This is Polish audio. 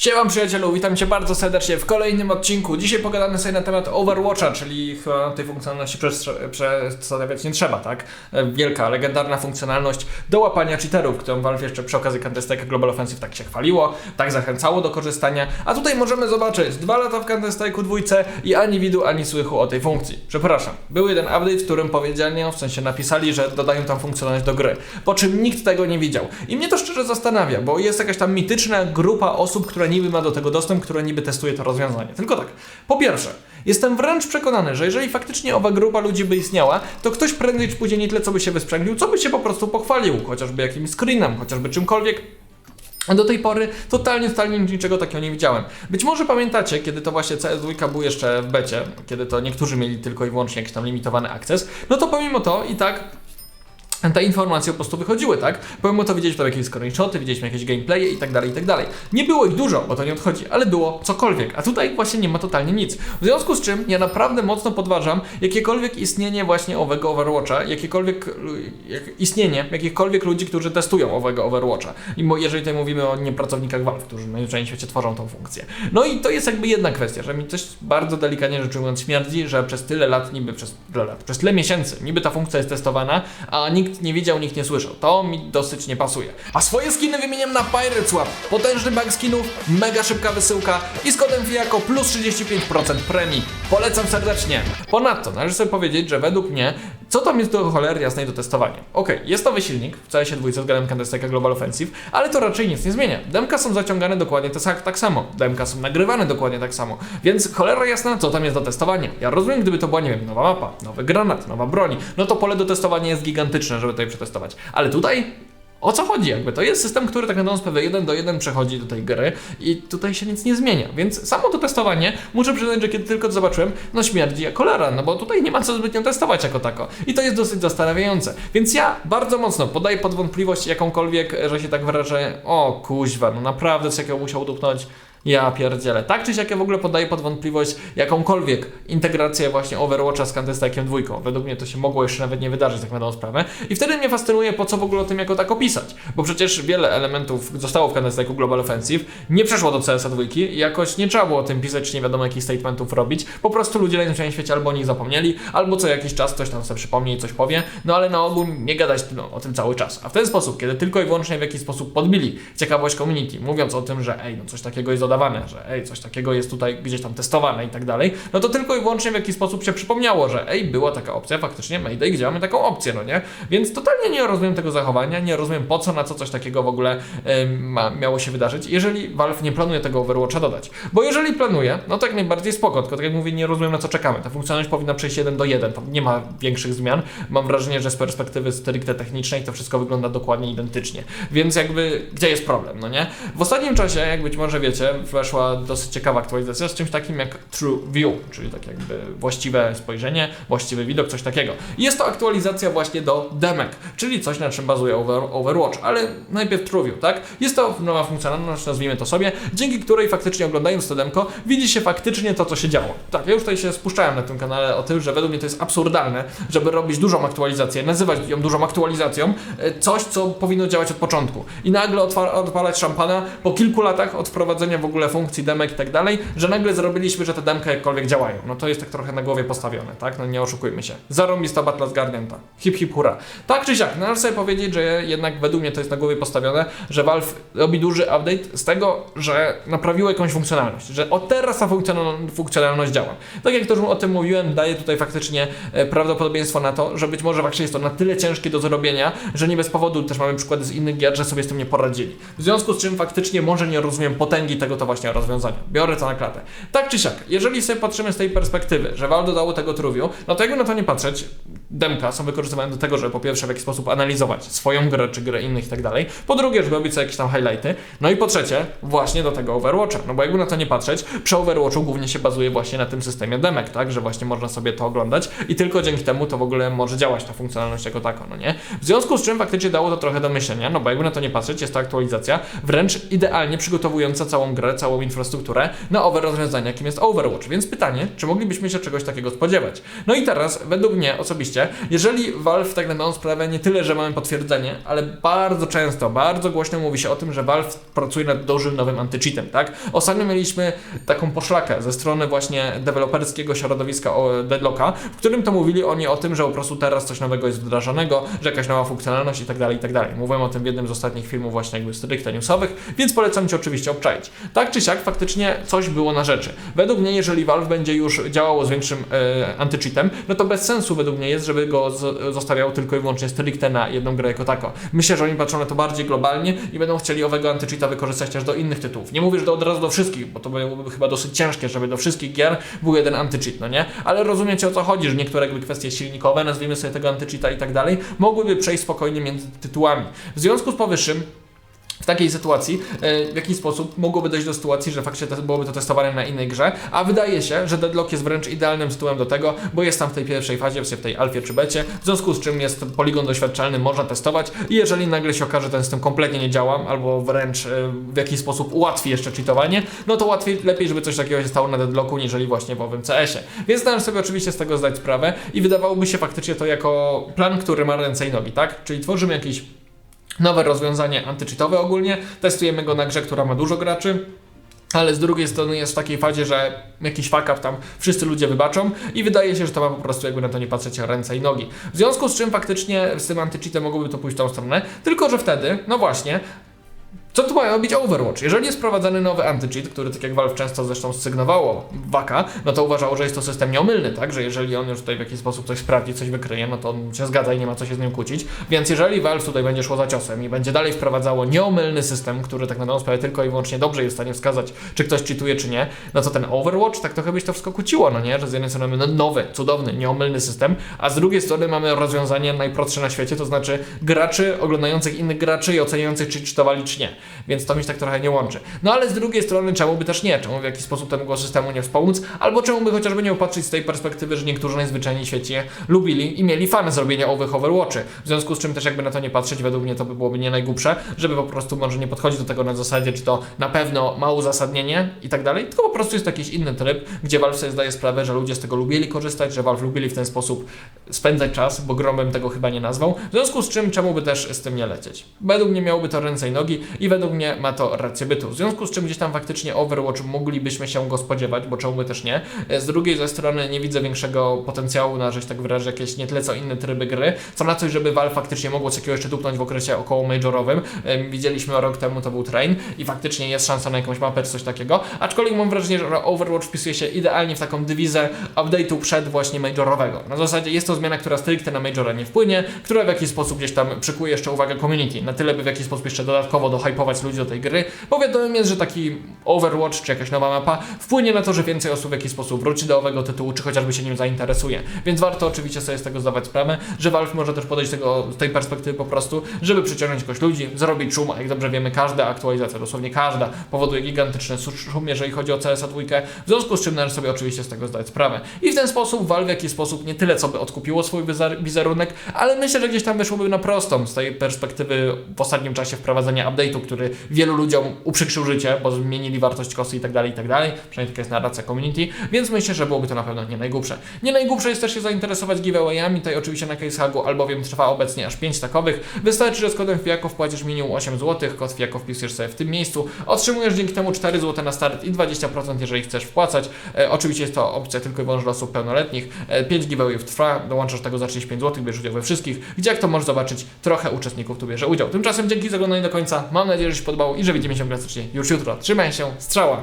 Siemam przyjacielu, witam cię bardzo serdecznie w kolejnym odcinku. Dzisiaj pogadamy sobie na temat Overwatcha, czyli chyba tej funkcjonalności przedstawiać nie trzeba, tak? E, Wielka, legendarna funkcjonalność do łapania cheaterów, którą Valve jeszcze przy okazji Counter-Strike Global Offensive tak się chwaliło, tak zachęcało do korzystania. A tutaj możemy zobaczyć, dwa lata w Counter-Strike'u dwójce i ani widu, ani słychu o tej funkcji. Przepraszam, był jeden update, w którym powiedziano, w sensie napisali, że dodają tam funkcjonalność do gry, po czym nikt tego nie widział. I mnie to szczerze zastanawia, bo jest jakaś tam mityczna grupa osób, która niby ma do tego dostęp, która niby testuje to rozwiązanie. Tylko tak, po pierwsze, jestem wręcz przekonany, że jeżeli faktycznie owa grupa ludzi by istniała, to ktoś prędzej czy później nie tyle co by się wysprzęglił, co by się po prostu pochwalił, chociażby jakimś screenem, chociażby czymkolwiek, do tej pory totalnie, totalnie niczego takiego nie widziałem. Być może pamiętacie, kiedy to właśnie CS2 był jeszcze w becie, kiedy to niektórzy mieli tylko i wyłącznie jakiś tam limitowany akces, no to pomimo to i tak te informacje po prostu wychodziły, tak? Pomimo to widzieliśmy tam jakieś screenshoty, widzieliśmy jakieś gameplaye i tak dalej, i tak dalej. Nie było ich dużo, bo to nie odchodzi, ale było cokolwiek, a tutaj właśnie nie ma totalnie nic. W związku z czym ja naprawdę mocno podważam jakiekolwiek istnienie właśnie owego Overwatcha, jakiekolwiek jak istnienie jakichkolwiek ludzi, którzy testują owego Overwatcha. I mo- jeżeli tutaj mówimy o niepracownikach Valve, którzy w najzwyczajniej świecie tworzą tą funkcję. No i to jest jakby jedna kwestia, że mi coś bardzo delikatnie rzecz ujmując śmierdzi, że przez tyle lat, niby przez tyle lat, przez tyle miesięcy, niby ta funkcja jest testowana, a nikt nie widział, nikt nie słyszał. To mi dosyć nie pasuje. A swoje skiny wymieniam na Pirate Swap. Potężny bank skinów, mega szybka wysyłka i z kodem FIAKO plus 35% premii. Polecam serdecznie. Ponadto należy sobie powiedzieć, że według mnie, co tam jest do cholery jasnej do testowania? Okej, jest nowy silnik w CS dwójce względem Counter-Strike Global Offensive, ale to raczej nic nie zmienia. Demka są zaciągane dokładnie sa- tak samo. Demka są nagrywane dokładnie tak samo. Więc cholera jasna, co tam jest do testowania? Ja rozumiem, gdyby to była, nie wiem, nowa mapa, nowy granat, nowa broń, no to pole do testowania jest gigantyczne, żeby tutaj przetestować. Ale tutaj o co chodzi jakby? To jest system, który tak naprawdę pewnie jeden do jeden przechodzi do tej gry i tutaj się nic nie zmienia. Więc samo to testowanie, muszę przyznać, że kiedy tylko to zobaczyłem, no śmierdzi jak cholera, no bo tutaj nie ma co zbytnio testować jako tako. I to jest dosyć zastanawiające. Więc ja bardzo mocno podaję pod wątpliwość jakąkolwiek, że się tak wyrażę, o kuźwa, no naprawdę coś jakiego musiał dupnąć. Ja pierdzielę. Tak czy siak ja w ogóle podaję pod wątpliwość jakąkolwiek integrację właśnie Overwatcha z Counter-Strike'em dwójką. Według mnie to się mogło jeszcze nawet nie wydarzyć, tak na dobrą sprawę. I wtedy mnie fascynuje, po co w ogóle o tym jako tak opisać. Bo przecież wiele elementów zostało w Counter-Strike'u Global Offensive, nie przeszło do CS-a dwójki jakoś nie trzeba było o tym pisać, nie wiadomo jakich statementów robić. Po prostu ludzie na tym świecie albo o nich zapomnieli, albo co jakiś czas ktoś tam sobie przypomni i coś powie, no ale na ogół nie gadać no, o tym cały czas. A w ten sposób, kiedy tylko i wyłącznie w jakiś sposób podbili ciekawość community, mówiąc o tym, że ej, no coś takiego jest dodawane, że ej, coś takiego jest tutaj gdzieś tam testowane i tak dalej, no to tylko i wyłącznie w jakiś sposób się przypomniało, że ej, była taka opcja, faktycznie Mayday, gdzie mamy taką opcję, no nie? Więc totalnie nie rozumiem tego zachowania, nie rozumiem po co, na co coś takiego w ogóle em, ma, miało się wydarzyć, jeżeli Valve nie planuje tego Overwatcha dodać. Bo jeżeli planuje, no to jak najbardziej spoko, tylko tak jak mówię, nie rozumiem na co czekamy. Ta funkcjonalność powinna przejść jeden do jeden, tam nie ma większych zmian. Mam wrażenie, że z perspektywy stricte technicznej to wszystko wygląda dokładnie identycznie. Więc jakby, gdzie jest problem, no nie? W ostatnim czasie, jak być może wiecie, weszła dosyć ciekawa aktualizacja z czymś takim jak True View, czyli tak jakby właściwe spojrzenie, właściwy widok, coś takiego. Jest to aktualizacja właśnie do demek, czyli coś na czym bazuje over, Overwatch, ale najpierw True View, tak? Jest to nowa funkcjonalność, nazwijmy to sobie, dzięki której faktycznie oglądając to demko, widzi się faktycznie to, co się działo. Tak, ja już tutaj się spuszczałem na tym kanale o tym, że według mnie to jest absurdalne, żeby robić dużą aktualizację, nazywać ją dużą aktualizacją, e, coś, co powinno działać od początku. I nagle odpalać szampana po kilku latach od wprowadzenia w ogóle funkcji demek i tak dalej, że nagle zrobiliśmy, że te demka jakkolwiek działają. No to jest tak trochę na głowie postawione, tak? No nie oszukujmy się. Zarąbista batla zgarnięta. Hip hip hura. Tak czy siak, należy sobie powiedzieć, że jednak według mnie to jest na głowie postawione, że Valve robi duży update z tego, że naprawiło jakąś funkcjonalność, że od teraz ta funkcjonal- funkcjonalność działa. Tak jak to o tym mówiłem, daje tutaj faktycznie e, prawdopodobieństwo na to, że być może faktycznie jest to na tyle ciężkie do zrobienia, że nie bez powodu też mamy przykłady z innych gier, że sobie z tym nie poradzili. W związku z czym faktycznie może nie rozumiem potęgi tego to właśnie rozwiązania. Biorę to na klatę. Tak czy siak, jeżeli sobie patrzymy z tej perspektywy, że Valve dodało tego truwiu, no to jakby na to nie patrzeć, demka są wykorzystywane do tego, żeby po pierwsze w jakiś sposób analizować swoją grę czy grę innych i tak dalej, po drugie, żeby robić sobie jakieś tam highlighty, no i po trzecie, właśnie do tego Overwatcha, no bo jakby na to nie patrzeć, przy Overwatchu głównie się bazuje właśnie na tym systemie demek, tak, że właśnie można sobie to oglądać i tylko dzięki temu to w ogóle może działać ta funkcjonalność jako tako, no nie? W związku z czym faktycznie dało to trochę do myślenia, no bo jakby na to nie patrzeć, jest to aktualizacja wręcz idealnie przygotowująca całą grę, całą infrastrukturę na owe rozwiązania, jakim jest Overwatch, więc pytanie, czy moglibyśmy się czegoś takiego spodziewać? No i teraz, według mnie osobiście, mianowicie, jeżeli Valve tak na dobrą sprawę nie tyle, że mamy potwierdzenie, ale bardzo często, bardzo głośno mówi się o tym, że Valve pracuje nad dużym nowym antycheatem, tak? Ostatnio mieliśmy taką poszlakę ze strony właśnie deweloperskiego środowiska Deadlocka, w którym to mówili oni o tym, że po prostu teraz coś nowego jest wdrażanego, że jakaś nowa funkcjonalność i tak dalej, i tak dalej. Mówiłem o tym w jednym z ostatnich filmów właśnie jakby stricte newsowych, więc polecam Ci oczywiście obczaić. Tak czy siak faktycznie coś było na rzeczy. Według mnie, jeżeli Valve będzie już działało z większym e, antycheatem, no to bez sensu według mnie jest, żeby go zostawiał tylko i wyłącznie stricte na jedną grę jako taką. Myślę, że oni patrzą na to bardziej globalnie i będą chcieli owego antycheata wykorzystać też do innych tytułów. Nie mówię, że od razu do wszystkich, bo to byłoby chyba dosyć ciężkie, żeby do wszystkich gier był jeden antycheat, no nie? Ale rozumiecie o co chodzi, że niektóre jakby kwestie silnikowe, nazwijmy sobie tego antycheata i tak dalej, mogłyby przejść spokojnie między tytułami. W związku z powyższym w takiej sytuacji, e, w jaki sposób mogłoby dojść do sytuacji, że faktycznie byłoby to testowane na innej grze, a wydaje się, że Deadlock jest wręcz idealnym tytułem do tego, bo jest tam w tej pierwszej fazie, w tej alfie czy becie, w związku z czym jest poligon doświadczalny, można testować i jeżeli nagle się okaże, że ten system kompletnie nie działa, albo wręcz e, w jakiś sposób ułatwi jeszcze cheatowanie, no to łatwiej, lepiej, żeby coś takiego się stało na Deadlocku, niżeli właśnie w owym CS-ie. Więc należy sobie oczywiście z tego zdać sprawę i wydawałoby się faktycznie to jako plan, który ma ręce i nogi, tak? Czyli tworzymy jakiś nowe rozwiązanie antycheatowe ogólnie, testujemy go na grze, która ma dużo graczy, ale z drugiej strony jest w takiej fazie, że jakiś fuck up tam wszyscy ludzie wybaczą i wydaje się, że to ma po prostu jakby na to nie patrzeć ręce i nogi. W związku z czym faktycznie z tym antycheatem mogłoby to pójść w tą stronę, tylko że wtedy, no właśnie, co tu mają robić Overwatch? Jeżeli jest wprowadzany nowy anti-cheat, który tak jak Valve często zresztą sygnowało Waka, no to uważało, że jest to system nieomylny, tak? Że jeżeli on już tutaj w jakiś sposób coś sprawdzi, coś wykryje, no to on się zgadza i nie ma co się z nim kłócić. Więc jeżeli Valve tutaj będzie szło za ciosem i będzie dalej wprowadzało nieomylny system, który tak na dobrą sprawę tylko i wyłącznie dobrze jest w stanie wskazać, czy ktoś cheatuje, czy nie, no to ten Overwatch tak trochę byś to wszystko kłóciło, no nie? Że z jednej strony mamy nowy, cudowny, nieomylny system, a z drugiej strony mamy rozwiązanie najprostsze na świecie, to znaczy graczy oglądających innych graczy i oceniających, czy cheatowali, czy nie. Więc to mi się tak trochę nie łączy. No ale z drugiej strony, czemu by też nie? Czemu w jakiś sposób temu systemu nie wspomóc? Albo czemu by chociażby nie opatrzyć z tej perspektywy, że niektórzy najzwyczajniej w świecie lubili i mieli fan zrobienia owych Overwatchy. W związku z czym też jakby na to nie patrzeć, według mnie to by byłoby nie najgłupsze, żeby po prostu może nie podchodzić do tego na zasadzie, czy to na pewno ma uzasadnienie i tak dalej, tylko po prostu jest jakiś inny tryb, gdzie Valve sobie zdaje sprawę, że ludzie z tego lubili korzystać, że Valve lubili w ten sposób spędzać czas, bo grą bym tego chyba nie nazwał. W związku z czym czemu by też z tym nie lecieć? Według mnie miałoby to ręce i nogi i według mnie ma to rację bytu. W związku z czym gdzieś tam faktycznie Overwatch moglibyśmy się go spodziewać, bo czemu by też nie. Z drugiej ze strony nie widzę większego potencjału na, że tak wyrażę, jakieś nie tyle co inne tryby gry, co na coś, żeby Valve faktycznie mogło coś takiego jeszcze dupnąć w okresie około majorowym. Widzieliśmy rok temu, to był Train i faktycznie jest szansa na jakąś mapę czy coś takiego, aczkolwiek mam wrażenie, że Overwatch wpisuje się idealnie w taką dywizę update'u przed właśnie majorowego. Na zasadzie jest to zmiana, która stricte na majora nie wpłynie, która w jakiś sposób gdzieś tam przykuje jeszcze uwagę community, na tyle by w jakiś sposób jeszcze dodatkowo dohypować ludzi do tej gry, bo wiadomo jest, że taki Overwatch czy jakaś nowa mapa wpłynie na to, że więcej osób w jakiś sposób wróci do owego tytułu, czy chociażby się nim zainteresuje. Więc warto oczywiście sobie z tego zdawać sprawę, że Valve może też podejść tego, z tej perspektywy po prostu, żeby przyciągnąć jakoś ludzi, zrobić szum, a jak dobrze wiemy, każda aktualizacja, dosłownie każda, powoduje gigantyczny szum, jeżeli chodzi o CS-a dwójkę, w związku z czym należy sobie oczywiście z tego zdać sprawę. I w ten sposób Valve w jakiś sposób nie tyle co by odkupiło swój wizer- wizerunek, ale myślę, że gdzieś tam wyszłoby na prostą z tej perspektywy w ostatnim czasie wprowadzenia update'u, który wielu ludziom uprzykrzył życie, bo zmienili wartość kosy i tak dalej, i tak dalej. Przynajmniej taka jest narracja community, więc myślę, że byłoby to na pewno nie najgłupsze. Nie najgłupsze jest też się zainteresować giveawayami, tutaj oczywiście na CaseHugu, albowiem trwa obecnie aż 5 takowych. Wystarczy, że z kodem FIAKO wpłacisz minimum 8 zł, kod FIAKO wpisujesz sobie w tym miejscu, otrzymujesz dzięki temu 4 zł na start i 20% jeżeli chcesz wpłacać. E, oczywiście jest to opcja tylko i wyłącznie dla osób pełnoletnich. E, 5 giveawayów trwa, dołączasz do tego za 35 zł, bierzesz udział we wszystkich, gdzie jak to możesz zobaczyć, trochę uczestników tu bierze udział. Tymczasem dzięki za oglądanie do końca, mam nadzieję, że się podobało i że widzimy się klasycznie już jutro. Trzymaj się, strzała!